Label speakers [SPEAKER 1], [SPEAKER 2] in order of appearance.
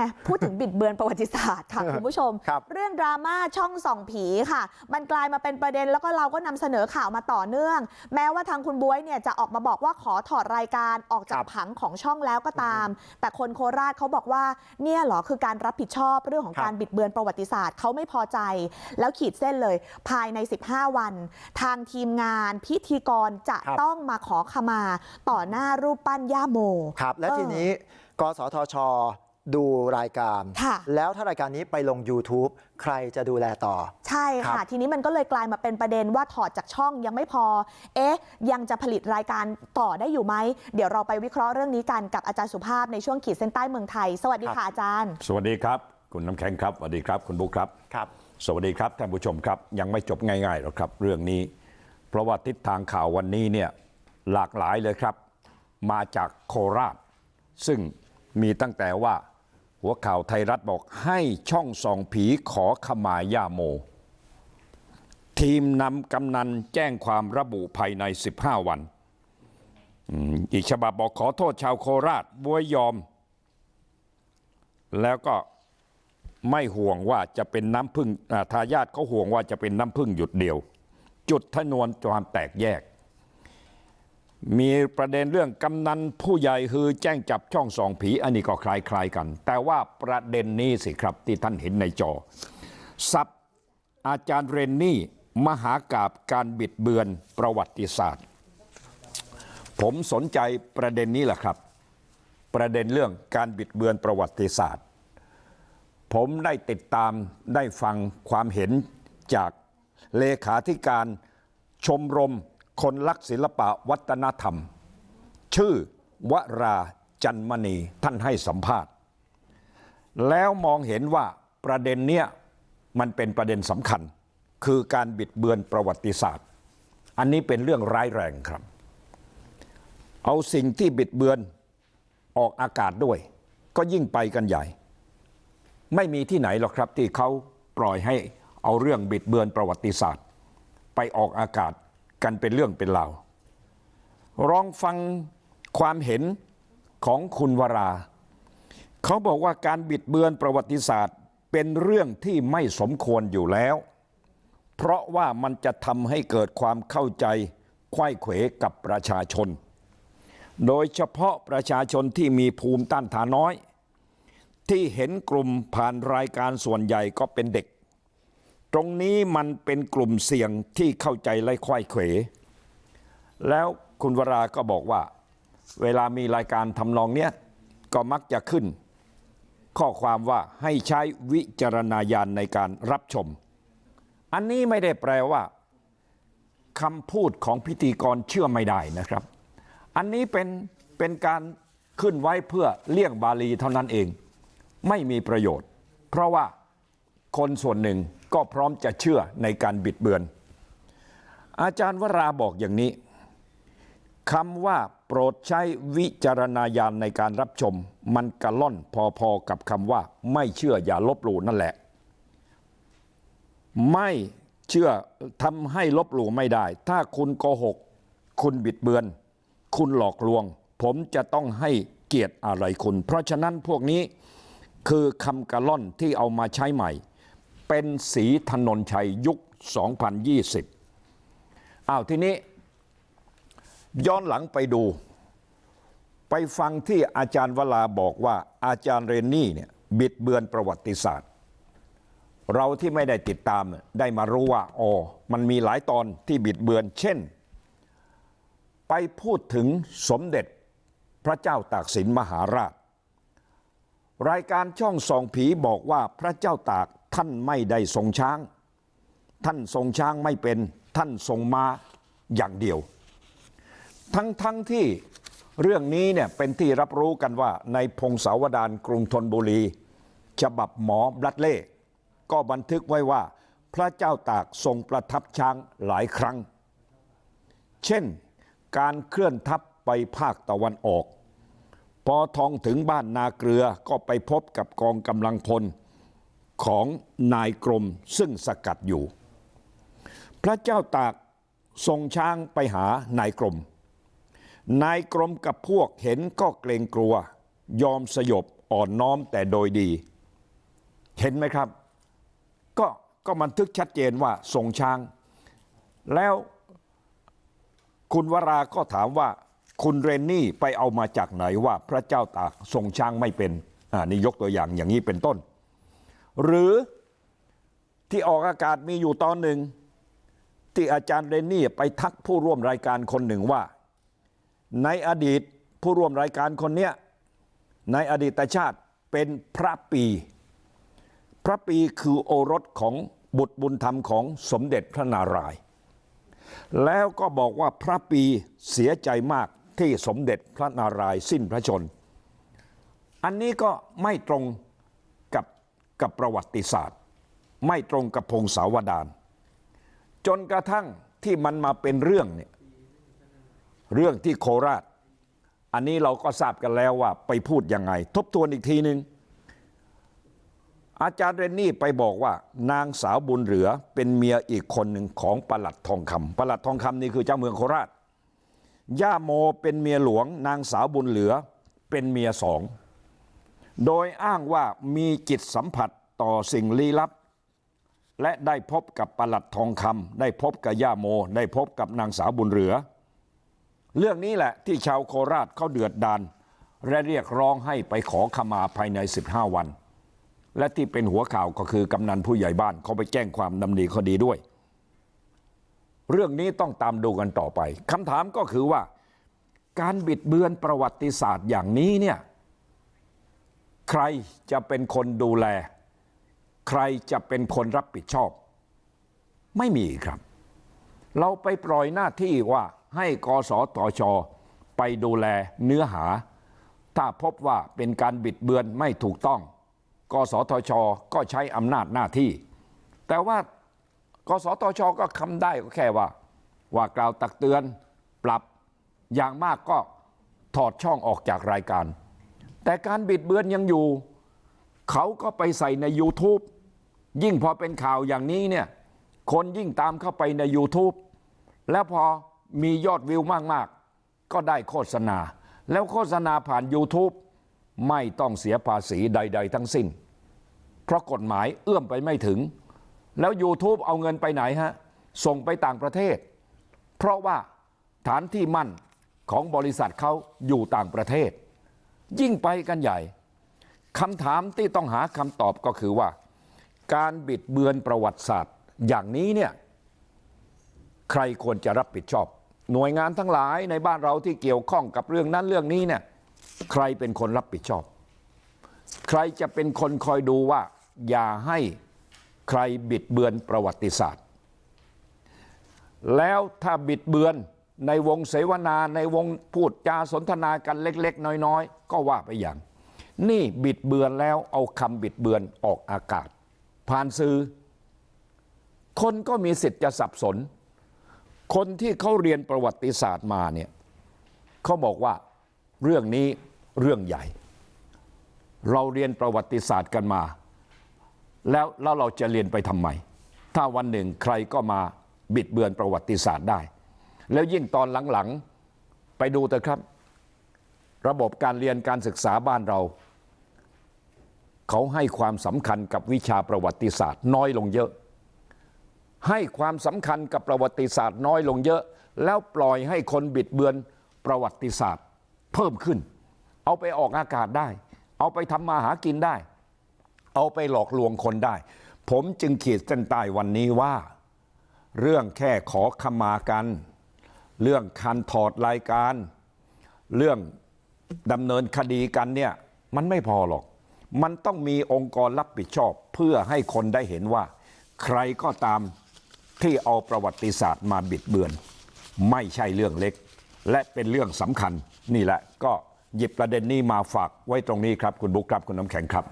[SPEAKER 1] ไงพูดถึงบิดเบือนประวัติศาสตร์ค่ะคุณผู้ชม
[SPEAKER 2] ครับ
[SPEAKER 1] เรื่องดราม่าช่องส่องผีค่ะ มันกลายมาเป็นประเด็นแล้วก็เราก็นำเสนอข่าวมาต่อเนื่อง แม้ว่าทางคุณบวยเนี่ยจะออกมาบอกว่าขอถอดรายการออกจา
[SPEAKER 2] ค
[SPEAKER 1] ก
[SPEAKER 2] รับ
[SPEAKER 1] ผังของช่องแล้วก็ตาม แต่คนโคราชเขาบอกว่าเนี่ยเหรอคือการรับผิดชอบเรื่องของ
[SPEAKER 2] ครับ
[SPEAKER 1] การบิดเบือนประวัติศาสตร์เขาไม่พอใจ แล้วขีดเส้นเลย ภายใน 15 วัน ทางทีมงานพิธีกรจะ
[SPEAKER 2] ครับ
[SPEAKER 1] ต้องมาขอขมาต่อหน้ารูปปั้นย่าโม
[SPEAKER 2] ครับและ
[SPEAKER 1] เออ
[SPEAKER 2] ทีนี้กสทช ดูรายการ
[SPEAKER 1] ค่ะ
[SPEAKER 2] แล้วถ้ารายการนี้ไปลง YouTube ใครจะดูแลต่อ
[SPEAKER 1] ใช่
[SPEAKER 2] ครั
[SPEAKER 1] ค่ะ
[SPEAKER 2] บ
[SPEAKER 1] ทีนี้มันก็เลยกลายมาเป็นประเด็นว่าถอดจากช่องยังไม่พอเอ๊ะยังจะผลิตรายการต่อได้อยู่ไหมเดี๋ยวเราไปวิเคราะห์เรื่องนี้กันกับอาจารย์สุภาพในช่วงขีดเส้นใต้เมืองไทย สวัสดีค่ะอาจารย์
[SPEAKER 3] สวัสดีครับ คุณน้ำแข็งครับสวัสดีครับคุณบุ๊คครับ
[SPEAKER 2] ครับ
[SPEAKER 3] สวัสดีครับท่านผู้ชมครับ ยังไม่จบง่ายๆหรอกครับ เรื่องนี้ เพราะว่าทิศทางข่าววันนี้เนี่ยหลากหลายเลยครับ มาจากโคราชซึ่ง มีตั้งแต่ว่าหัวข่าวไทยรัฐบอกให้ช่องส่องผีขอขมาย่าโม ทีมนำกำนันแจ้งความระบุภายใน 15 วัน อีกฉบับบอกขอโทษชาวโคราชบวยยอม แล้วก็ไม่ห่วงว่าจะเป็นน้ำพึ่งทายาทเขาห่วงว่าจะเป็นน้ำพึ่งหยุดเดียว จุดทนวนความแตกแยก มีประเด็นเรื่องกำนันผู้ใหญ่คือแจ้งจับช่องสองผีอันนี้ก็คล้ายกัน แต่ว่าประเด็นนี้สิครับที่ท่านเห็นในจอซับอาจารย์เรนนี่มหากาบการบิดเบือนประวัติศาสตร์ ผมสนใจประเด็นนี้แหละครับ ประเด็นเรื่องการบิดเบือนประวัติศาสตร์ ผมได้ติดตามได้ฟังความเห็นจากเลขาธิการชมรม คนรักศิลปะวัฒนธรรมชื่อวราจันมณีท่านให้สัมภาษณ์แล้วมองเห็นว่าประเด็นเนี้ยมันเป็นประเด็นสำคัญ คือการบิดเบือนประวัติศาสตร์ อันนี้เป็นเรื่องร้ายแรงครับ เอาสิ่งที่บิดเบือนออกอากาศด้วย ก็ยิ่งไปกันใหญ่ ไม่มีที่ไหนหรอกครับที่เขาปล่อยให้เอาเรื่องบิดเบือนประวัติศาสตร์ ไปออกอากาศ กันเป็นเรื่องเป็นราวลองฟังความเห็นของคุณวราเขาบอกว่าการบิดเบือนประวัติศาสตร์เป็นเรื่องที่ไม่สมควรอยู่แล้ว เพราะว่ามันจะทำให้เกิดความเข้าใจไขว้เขวกับประชาชน โดยเฉพาะประชาชนที่มีภูมิต้านทานน้อย ที่เห็นกลุ่มผ่านรายการส่วนใหญ่ก็เป็นเด็ก ตรงนี้มันเป็นกลุ่มเสี่ยงที่เข้าใจไล่ควายเขวแล้วคุณวราก็บอกว่าเวลามีรายการทำนองเนี้ยก็มักจะขึ้น ข้อความว่าให้ใช้วิจารณญาณในการรับชม อันนี้ไม่ได้แปลว่าคำพูดของพิธีกรเชื่อไม่ได้นะครับ อันนี้เป็นเป็นการขึ้นไว้เพื่อเลี่ยงบาลีเท่านั้นเอง ไม่มีประโยชน์ เพราะว่า คนส่วนหนึ่งก็พร้อมจะเชื่อในการบิดเบือนอาจารย์วราบอกอย่างนี้คำว่าโปรดใช้วิจารณญาณในการรับชมมันกระล่อนพอๆกับคำว่าไม่เชื่ออย่าลบหลู่นั่นแหละ ไม่เชื่อทำให้ลบหลู่ไม่ได้ ถ้าคุณโกหก คุณบิดเบือน คุณหลอกลวง ผมจะต้องให้เกียรติอะไรคุณ เพราะฉะนั้นพวกนี้คือคำกระล่อนที่เอามาใช้ใหม่ เป็นสีถนนชัยยุค2020อ้าวทีนี้ย้อนหลังไปดูไปฟังที่อาจารย์วลาบอกว่าอาจารย์เรนนี่เนี่ยบิดเบือนประวัติศาสตร์ เราที่ไม่ได้ติดตามได้มารู้ว่าอ๋อมันมีหลายตอนที่บิดเบือน เช่น ไปพูดถึงสมเด็จพระเจ้าตากสินมหาราช รายการช่องส่องผีบอกว่าพระเจ้าตาก ท่านไม่ได้ทรงช้าง ท่านทรงช้างไม่เป็นท่านทรงมาอย่างเดียว ทั้งทั้งที่เรื่องนี้เนี่ยเป็นที่รับรู้กันว่าในพงศาวดารกรุงธนบุรี ฉบับหมอบลัดเล่ก็บันทึกไว้ว่าพระเจ้าตากทรงประทับช้างหลายครั้ง เช่นการเคลื่อนทัพไปภาคตะวันออก พอทองถึงบ้านนาเกลือก็ไปพบกับกองกำลังพล ของนายกรมซึ่งสกัดอยู่ พระเจ้าตากส่งช้างไปหานายกรม นายกรมกับพวกเห็นก็เกรงกลัว ยอมสยบอ่อนน้อมแต่โดยดี เห็นไหมครับ ก็ก็บันทึกชัดเจนว่าทรงช้าง แล้วคุณวราก็ถามว่าคุณเรนนี่ไปเอามาจากไหนว่าพระเจ้าตากทรงช้างไม่เป็นอ่านี่ยกตัวอย่างอย่างนี้เป็นต้น หรือที่ออกอากาศมีอยู่ตอนหนึ่งที่อาจารย์เรนนี่ไปทักผู้ร่วมรายการคนหนึ่งว่าในอดีตผู้ร่วมรายการคนเนี้ยในอดีตชาติเป็นพระปี พระปีคือโอรสของบุตรบุญธรรมของสมเด็จพระนารายณ์แล้วก็บอกว่าพระปีเสียใจมากที่สมเด็จพระนารายณ์สิ้นพระชน อันนี้ก็ไม่ตรง กับประวัติศาสตร์ไม่ตรงกับพงศาวดารจนกระทั่งที่มันมาเป็นเรื่องเนี่ยเรื่องที่โคราช อันนี้เราก็ทราบกันแล้วว่าไปพูดยังไง ทบทวนอีกทีหนึ่งอาจารย์เรนนี่ไปบอกว่านางสาวบุญเหลือเป็นเมียอีกคนหนึ่งของประหลัดทองคำประหลัดทองคำนี่คือเจ้าเมืองโคราชย่าโมเป็นเมียหลวง นางสาวบุญเหลือเป็นเมียสอง โดยอ้างว่ามีจิตสัมผัสต่อสิ่งลี้ลับและได้พบกับประหลัดทองคำได้พบกับย่าโมได้พบกับนางสาวบุญเหลือ เรื่องนี้แหละที่ชาวโคราชเขาเดือดดานและเรียกร้องให้ไปขอขมาภายใน 15 วัน และที่เป็นหัวข่าวก็คือกำนันผู้ใหญ่บ้านเขาไปแจ้งความดำเนินคดีด้วย เรื่องนี้ต้องตามดูกันต่อไปคำถามก็คือว่า การบิดเบือนประวัติศาสตร์อย่างนี้เนี่ย ใครจะเป็นคนดูแลใครจะเป็นคนรับผิดชอบไม่มีครับเราไปปล่อยหน้าที่ว่าให้กสทชไปดูแลเนื้อหา ถ้าพบว่าเป็นการบิดเบือนไม่ถูกต้องกสทชก็ใช้อำนาจหน้าที่ แต่ว่ากสทชก็คำได้ก็แค่ว่า ว่ากล่าวตักเตือนปรับอย่างมากก็ถอดช่องออกจากรายการ แต่การบิดเบือนยังอยู่เขาก็ไปใส่ใน YouTube ยิ่งพอเป็นข่าวอย่างนี้เนี่ยคนยิ่งตามเข้าไปใน YouTube แล้วพอมียอดวิวมาก ๆ ก็ได้โฆษณา แล้วโฆษณาผ่าน YouTube ไม่ต้องเสียภาษีใด ๆ ทั้งสิ้น เพราะกฎหมายเอื้อมไปไม่ถึง แล้ว YouTube เอาเงินไปไหนฮะ ส่งไปต่างประเทศ เพราะว่าฐานที่มั่นของบริษัทเขาอยู่ต่างประเทศ ยิ่งไปกันใหญ่คำถามที่ต้องหาคำตอบก็คือว่า การบิดเบือนประวัติศาสตร์อย่างนี้เนี่ยใครควรจะรับผิดชอบ หน่วยงานทั้งหลายในบ้านเราที่เกี่ยวข้องกับเรื่องนั้นเรื่องนี้เนี่ยใครเป็นคนรับผิดชอบ ใครจะเป็นคนคอยดูว่า อย่าให้ใครบิดเบือนประวัติศาสตร์ แล้วถ้าบิดเบือน ในวงเสวนาในวงพูดจาสนทนากันเล็กๆน้อยๆก็ว่าไปอย่างนี่บิดเบือนแล้วเอาคำบิดเบือนออกอากาศ ผ่านสื่อคนก็มีสิทธิ์จะสับสน คนที่เขาเรียนประวัติศาสตร์มาเนี่ยเขาบอกว่าเรื่องนี้เรื่องใหญ่ เราเรียนประวัติศาสตร์กันมา แล้วแล้วเราจะเรียนไปทำไม ถ้าวันหนึ่งใครก็มาบิดเบือนประวัติศาสตร์ได้ แล้วยิ่งตอนหลังๆไปดูเถอะครับ ระบบการเรียนการศึกษาบ้านเรา เขาให้ความสำคัญกับวิชาประวัติศาสตร์น้อยลงเยอะ ให้ความสำคัญกับประวัติศาสตร์น้อยลงเยอะ แล้วปล่อยให้คนบิดเบือนประวัติศาสตร์เพิ่มขึ้น เอาไปออกอากาศได้ เอาไปทำมาหากินได้ เอาไปหลอกลวงคนได้ ผมจึงขีดเส้นใต้วันนี้ว่า เรื่องแค่ขอขมากัน เรื่องคันถอดรายการเรื่องดำเนินคดีกันเนี่ยมันไม่พอหรอกมันต้องมีองค์กรรับผิดชอบเพื่อให้คนได้เห็นว่า ใครก็ตามที่เอาประวัติศาสตร์มาบิดเบือน ไม่ใช่เรื่องเล็ก และเป็นเรื่องสำคัญนี่แหละก็หยิบประเด็นนี้มาฝากไว้ตรงนี้ครับคุณบุ๊คครับคุณน้ำแข็งครับ